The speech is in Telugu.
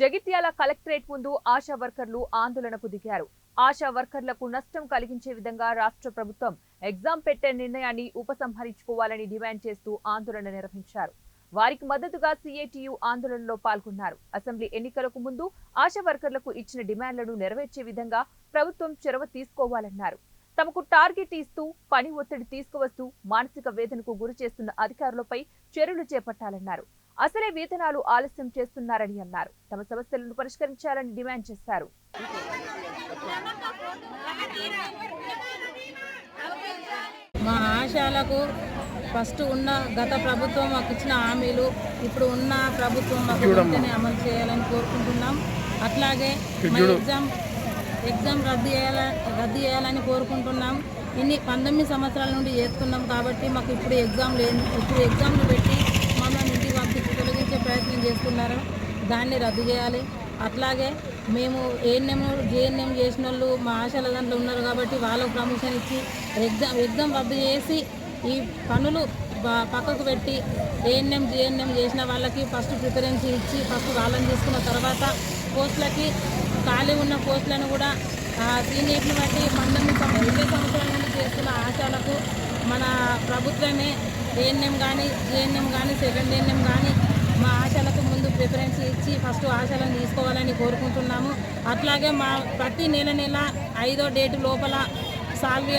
జగిత్యాల కలెక్టరేట్ ముందు ఆశా వర్కర్లు ఆందోళనకు దిగారు. ఆశా వర్కర్లకు నష్టం కలిగించే విధంగా రాష్ట్ర ప్రభుత్వం ఎగ్జామ్ పెట్టే నిర్ణయాన్ని ఉపసంహరించుకోవాలని డిమాండ్ చేస్తూ ఆందోళన నిర్వహించారు. వారికి మద్దతుగా సిఐటియు ఆందోళనలో పాల్గొన్నారు. అసెంబ్లీ ఎన్నికలకు ముందు ఆశా వర్కర్లకు ఇచ్చిన డిమాండ్లను నెరవేర్చే విధంగా ప్రభుత్వం చొరవ తీసుకోవాలన్నారు. తమకు టార్గెట్ ఇస్తూ పని ఒత్తిడి తీసుకువస్తూ మానసిక వేదనకు గురి చేస్తున్న అధికారులపై చర్యలు చేపట్టాలన్నారు. అసలే వేతనాలు ఆలస్యం చేస్తున్నారని అన్నారు. తమ సమస్యలను పరిష్కరించాలని డిమాండ్ చేశారు. మా ఆశాలకు ఫస్ట్ ఉన్న గత ప్రభుత్వం మాకు ఇచ్చిన హామీలు ఇప్పుడు ఉన్న ప్రభుత్వం మాకు వెంటనే అమలు చేయాలని కోరుకుంటున్నాం. అట్లాగే మా ఎగ్జామ్ ఎగ్జామ్ రద్దు చేయాల రద్దు చేయాలని కోరుకుంటున్నాం. ఇన్ని పంతొమ్మిది సంవత్సరాల నుండి చేస్తున్నాం కాబట్టి మాకు ఇప్పుడు ఎగ్జామ్ లేదు ఇప్పుడు ఎగ్జామ్లు పెట్టి చేస్తున్నారు దాన్ని రద్దు చేయాలి. అట్లాగే మేము ఏఎన్ఎం జేఎన్ఎం చేసిన వాళ్ళు మా ఆశల దాంట్లో ఉన్నారు కాబట్టి వాళ్ళకు ప్రమోషన్ ఇచ్చి ఎగ్జామ్ ఎగ్జామ్ రద్దు చేసి ఈ పనులు పక్కకు పెట్టి ఏఎన్ఎం జేఎన్ఎం చేసిన వాళ్ళకి ఫస్ట్ ప్రిఫరెన్స్ ఇచ్చి ఫస్ట్ వాళ్ళని తీసుకున్న తర్వాత పోస్టులకి ఖాళీ ఉన్న పోస్టులను కూడా ఆ, బట్టి పంతొమ్మిది ఇరవై సంవత్సరాల నుండి చేస్తున్న ఆశాలకు మన ప్రభుత్వమే ఏఎన్ఎం కానీ జేఎన్ఎం కానీ సెకండ్ ఏఎన్ఎం కానీ మా ఆశల ప్రిఫరెన్స్ ఇచ్చి ఫస్ట్ ఆశలను తీసుకోవాలని కోరుకుంటున్నాము. అట్లాగే మా ప్రతి నెల నెల ఐదో డేటు లోపల సాల్వే